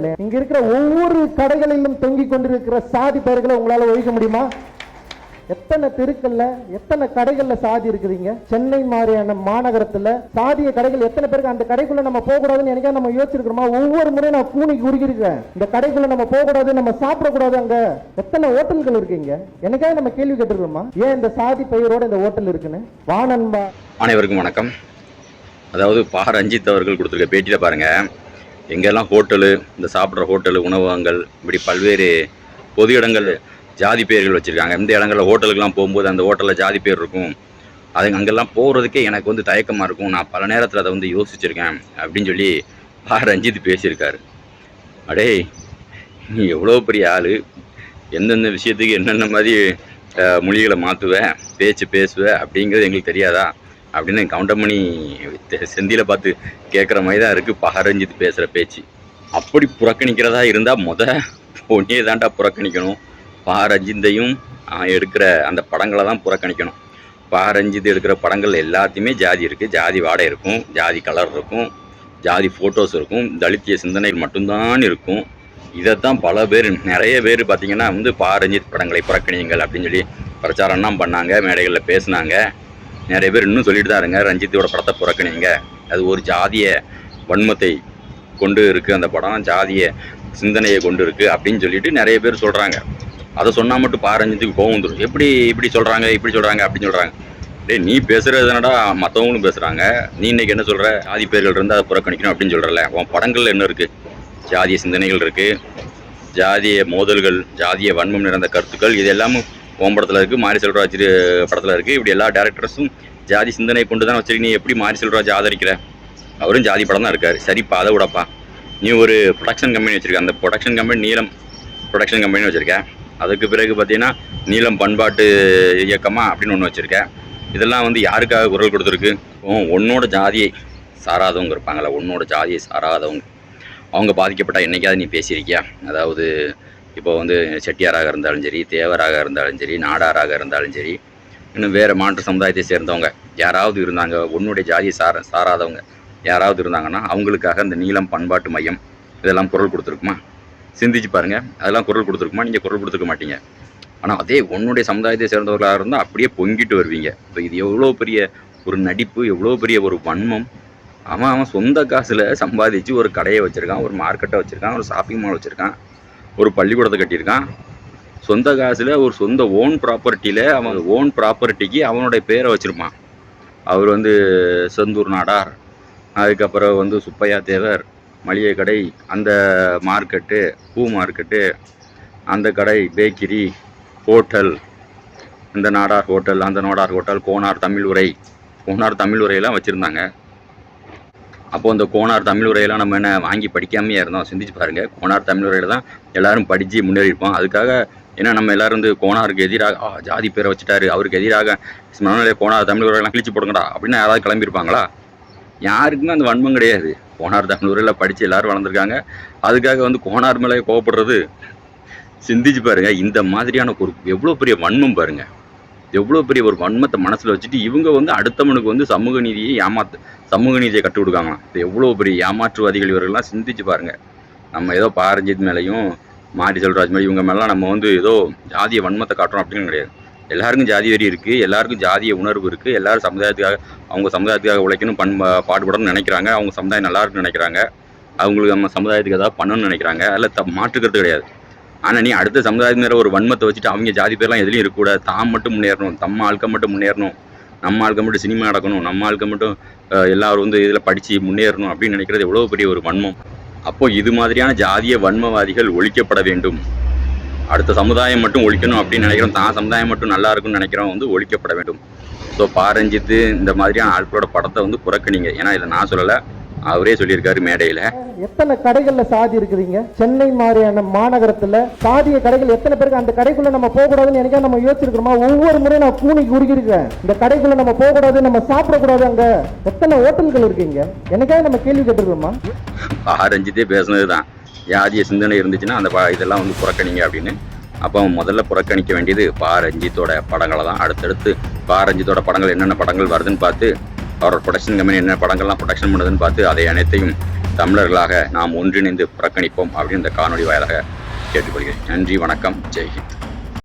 இல்லை. இங்க இருக்கிற ஒவ்வொரு கடைகளிலும் தொங்கிக் கொண்டிருக்கிற சாதி பெயர்களை உங்களால ஒழிக்க முடியுமா? எத்தனை தெருக்கள்ல எத்தனை கடைகள்ல சாதி இருக்குதுங்க? சென்னை மாதிரியான மாநகரத்துல சாதிய கடைகள் எத்தனை பேருக்கு? அந்த கடைக்குள்ள நம்ம போக கூடாதுன்னு எனக்கா நம்ம யோசிச்சிருக்கிறோமா? ஒவ்வொரு முறையும் நான் கூனிக்கு உருகிருக்கேன் இந்த கடைக்குள்ள நம்ம போக கூடாது நம்ம சாப்பிடக்கூடாது அங்க. எத்தனை ஹோட்டல்கள் இருக்குங்க? எனக்காக நம்ம கேள்வி கேட்டிருக்கிறோமா? ஏன் இந்த சாதி பெயரோட இந்த ஹோட்டல் இருக்குன்னு? வானன்பா. அனைவருக்கும் வணக்கம். அதாவது பா. ரஞ்சித் அவர்கள் கொடுத்துருக்க பேட்டியில் பாருங்கள் எங்கெல்லாம் ஹோட்டலு இந்த சாப்பிட்ற ஹோட்டலு உணவகங்கள் இப்படி பல்வேறு பொது இடங்கள் ஜாதி பேர்கள் வச்சுருக்காங்க. இந்த இடங்களில் ஹோட்டலுக்கெலாம் போகும்போது அந்த ஹோட்டலில் ஜாதி பேர் இருக்கும். அது அங்கெல்லாம் போகிறதுக்கே எனக்கு வந்து தயக்கமாக இருக்கும். நான் பல நேரத்தில் அதை வந்து யோசிச்சிருக்கேன் அப்படின்னு சொல்லி பா ரஞ்சித் பேசியிருக்காரு. அடே நீ எவ்வளோ பெரிய ஆள். எந்தெந்த விஷயத்துக்கு என்னென்ன மாதிரி மொழிகளை மாற்றுவேன் பேச்சு பேசுவேன் அப்படிங்கிறது எங்களுக்கு தெரியாதா? அப்படின்னு கவுண்டமணி செந்தியில் பார்த்து கேட்குற மாதிரி தான் இருக்குது பகரஞ்சித்து பேசுகிற பேச்சு. அப்படி புறக்கணிக்கிறதா இருந்தால் முத பொன்னியை தாண்டா புறக்கணிக்கணும். பகரஞ்சிந்தையும் எடுக்கிற அந்த படங்களை தான் புறக்கணிக்கணும். பாரஞ்சித் எடுக்கிற படங்கள் எல்லாத்தையுமே ஜாதி இருக்குது ஜாதி வாடை இருக்கும். ஜாதி கலர் இருக்கும். ஜாதி ஃபோட்டோஸ் இருக்கும். தலித்திய சிந்தனைகள் மட்டும்தான் இருக்கும். இதைத்தான் பல பேர் நிறைய பேர் பார்த்திங்கன்னா வந்து பாரஞ்சித் படங்களை புறக்கணியுங்கள் அப்படின்னு சொல்லி பிரச்சாரம்லாம் பண்ணாங்க. மேடைகளில் பேசுனாங்க. நிறைய பேர் இன்னும் சொல்லிட்டு தான் இருங்க ரஞ்சித்தோட படத்தை புறக்கணிங்க. அது ஒரு ஜாதிய வன்மத்தை கொண்டு இருக்குது அந்த படம். ஜாதிய சிந்தனையை கொண்டு இருக்குது அப்படின்னு சொல்லிட்டு நிறைய பேர் சொல்கிறாங்க அதை சொன்னால் மட்டும் பாரஞ்சித்துக்கு கோவம் வந்துடும் எப்படி இப்படி சொல்கிறாங்க இப்படி சொல்கிறாங்க அப்படின்னு சொல்கிறாங்க டேய் நீ பேசுகிறது என்னடா மற்றவங்களும் பேசுகிறாங்க நீ இன்றைக்கி என்ன சொல்கிற ஜாதி பேர்கள் இருந்து அதை புறக்கணிக்கணும் அப்படின்னு சொல்கிறல உன் படங்களில் என்ன இருக்குது ஜாதிய சிந்தனைகள் இருக்குது ஜாதிய மோதல்கள் ஜாதிய வன்மம் நிறைந்த கருத்துக்கள் இது எல்லாமும் ஓம் படத்தில் இருக்குது மாரி செல்வராஜ் படத்தில் இருக்குது இப்படி எல்லா டேரக்டர்ஸும் ஜாதி சிந்தனை கொண்டு தான் வச்சிருக்கு நீ எப்படி மாரி செல்வராஜ் ஆதரிக்கிற? அவரும் ஜாதி படம் தான் இருக்கார். சரிப்பா அதை விடப்பா. நீ ஒரு ப்ரொடக்ஷன் கம்பெனி வச்சுருக்க. அந்த ப்ரொடக்ஷன் கம்பெனி நீளம் ப்ரொடக்ஷன் கம்பெனி வச்சுருக்க. அதுக்கு பிறகு பார்த்தீங்கன்னா நீலம் பண்பாட்டு இயக்கமாக அப்படின்னு ஒன்று வச்சுருக்கேன் இதெல்லாம் வந்து யாருக்காக குரல் கொடுத்துருக்கு? உன்னோட ஜாதியை சாராதவங்க இருப்பாங்களா உன்னோட ஜாதியை சாராதவங்க. அவங்க பாதிக்கப்பட்டால் என்னைக்காவது நீ பேசியிருக்கியா? அதாவது இப்போ வந்து செட்டியாராக இருந்தாலும் சரி தேவராக இருந்தாலும் சரி நாடாராக இருந்தாலும் சரி இன்னும் வேறு மாற்று சமுதாயத்தை சேர்ந்தவங்க யாராவது இருந்தாங்க உன்னுடைய ஜாதியை சார சாராதவங்க யாராவது இருந்தாங்கன்னா அவங்களுக்காக இந்த நீளம் பண்பாட்டு மையம் இதெல்லாம் குரல் கொடுத்துருக்குமா? சிந்திச்சு பாருங்கள் அதெல்லாம் குரல் கொடுத்துருக்குமா? நீங்கள் குரல் கொடுத்துருக்க மாட்டீங்க. ஆனால் அதே உன்னுடைய சமுதாயத்தை சேர்ந்தவர்களாக இருந்தால் அப்படியே பொங்கிட்டு வருவீங்க. இப்போ இது எவ்வளோ பெரிய ஒரு நடிப்பு எவ்வளோ பெரிய ஒரு வன்மம். அவன் அவன் சொந்த காசில் சம்பாதிச்சு ஒரு கடையை வச்சுருக்கான் ஒரு மார்க்கெட்டை வச்சுருக்கான் ஒரு ஷாப்பிங் மால் வச்சுருக்கான். ஒரு பள்ளிக்கூடத்தை கட்டியிருக்கான். சொந்த காசில் ஒரு சொந்த ஓன் ப்ராப்பர்ட்டியில் அவன் ஓன் ப்ராப்பர்ட்டிக்கு அவனுடைய பேரை வச்சுருப்பான். அவர் வந்து செந்தூர் நாடார். அதுக்கப்புறம் வந்து சுப்பையா தேவர் மளிகை கடை அந்த மார்க்கெட்டு பூ மார்க்கெட்டு அந்த கடை பேக்கரி ஹோட்டல் இந்த நாடார் ஹோட்டல் அந்த நாடார் ஹோட்டல் கோனார் தமிழ் உரை கோனார் தமிழ் உரையெல்லாம் வச்சுருந்தாங்க. அப்போ இந்த கோனார் தமிழ் உரையெல்லாம் நம்ம என்ன வாங்கி படிக்காமையே இருந்தோம்? சிந்திச்சு பாருங்க. கோனார் தமிழ் உரையில தான் எல்லாரும் படித்து முன்னேறியிருப்போம். அதுக்காக ஏன்னா நம்ம எல்லாரும் வந்து கோனாருக்கு எதிராக ஜாதி பேரை வச்சுட்டாரு. அவருக்கு எதிராக மனநிலை கோனார் தமிழ் உரையெல்லாம் கிழிச்சு போடுங்கடா அப்படின்னு யாராவது கிளம்பியிருப்பாங்களா? யாருக்குமே அந்த வன்மம் கிடையாது. கோனார் தமிழ் உரையில் படித்து எல்லாரும் வளர்ந்துருக்காங்க. அதுக்காக வந்து கோனார் மேலே கோவப்படுறது சிந்திச்சு பாருங்க. இந்த மாதிரியான ஒரு எவ்வளோ பெரிய வன்மம் பாருங்கள் எவ்வளோ பெரிய ஒரு வன்மத்தை மனசில் வச்சுட்டு இவங்க வந்து அடுத்தவனுக்கு வந்து சமூக நீதியை ஏமாத்து சமூக நீதியை கற்றுக் கொடுக்காங்களாம் இது எவ்வளோ பெரிய ஏமாற்றுவாதிகள் இவர்கள்லாம் சிந்திச்சு பாருங்கள் நம்ம ஏதோ பாரஞ்சித் மேலேயும் மாரி செல்வராஜ் மேலே இவங்க மேலாம் நம்ம வந்து ஏதோ ஜாதிய வன்மத்தை காட்டுறோம் அப்படின்னு கிடையாது. எல்லாருக்கும் ஜாதி வெறி இருக்குது எல்லாருக்கும் ஜாதிய உணர்வு இருக்குது எல்லாரும் சமுதாயத்துக்காக அவங்க சமுதாயத்துக்காக உழைக்கணும் பண் பாடுபடணும்னு நினைக்கிறாங்க அவங்க சமுதாயம் நல்லா இருக்குன்னு நினைக்கிறாங்க அவங்களுக்கு நம்ம சமுதாயத்துக்கு ஏதாவது பண்ணணும்னு நினைக்கிறாங்க அதில் த மாற்றுக்கிறது கிடையாது. ஆனால் நீ அடுத்த சமுதாயத்து மேலே ஒரு வன்மத்தை வச்சுட்டு அவங்க ஜாதி பேர்லாம் எதுலையும் இருக்கக்கூடாது. தான் மட்டும் முன்னேறணும். தம்ம ஆட்க மட்டும் முன்னேறணும். நம்ம ஆட்க மட்டும் சினிமா நடக்கணும். நம்ம ஆட்க மட்டும் எல்லோரும் எல்லாரும் வந்து இதில் படித்து முன்னேறணும் அப்படின்னு நினைக்கிறது எவ்வளோ பெரிய ஒரு வன்மம். அப்போது இது மாதிரியான ஜாதிய வன்மவாதிகள் ஒழிக்கப்பட வேண்டும். அடுத்த சமுதாயம் மட்டும் ஒழிக்கணும் அப்படின்னு நினைக்கிறோம். தான் சமுதாயம் மட்டும் நல்லா இருக்கும்னு நினைக்கிறோம் வந்து ஒழிக்கப்பட வேண்டும். ஸோ பாரஞ்சித்து இந்த மாதிரியான ஆட்களோட படத்தை வந்து புறக்கணிங்க. ஏன்னா இதை நான் சொல்லலை. அவரே சொல்லியிருக்காரு மேடையில். எத்தனை கடைகள்ல சாதி இருக்குதுங்க? சென்னை மாதிரியான மாநகரத்துல சாதிய கடைகள் எத்தனை பேருக்கு அந்த கடைக்குள்ள நம்ம போக கூடாதுன்னு எனக்கா நம்ம யோசிச்சிருக்கிறோமா? ஒவ்வொரு முறையும் நான் கூனிக்கு உருகிருக்கேன் இந்த கடைக்குள்ள நம்ம போக கூடாது நம்ம சாப்பிடக்கூடாது அங்க எத்தனை ஹோட்டல்கள் இருக்குங்க? எனக்காக நம்ம கேள்வி கேட்டிருக்கோமா ஆரஞ்சித்தே பேசுனது தான் ஜாதிய சிந்தனை இருந்துச்சுன்னா அந்த இதெல்லாம் வந்து புறக்கணிங்க அப்படின்னு. அப்போ முதல்ல புறக்கணிக்க வேண்டியது பா ரஞ்சித்தோட படங்களை தான் அடுத்தடுத்து பா ரஞ்சித்தோட படங்கள் என்னென்ன படங்கள் வருதுன்னு பார்த்து அவரோட ப்ரொடக்ஷன் கம்பெனி என்ன படங்கள்லாம் ப்ரொடக்ஷன் பண்ணுதுன்னு பார்த்து அதை அனைத்தையும் தமிழர்களாக நாம் ஒன்றிணைந்து புறக்கணிப்போம் அப்படின்னு இந்த காணொலி வாயிலாக கேட்டுக்கொள்கிறேன். நன்றி வணக்கம். ஜெய்ஹிந்த்.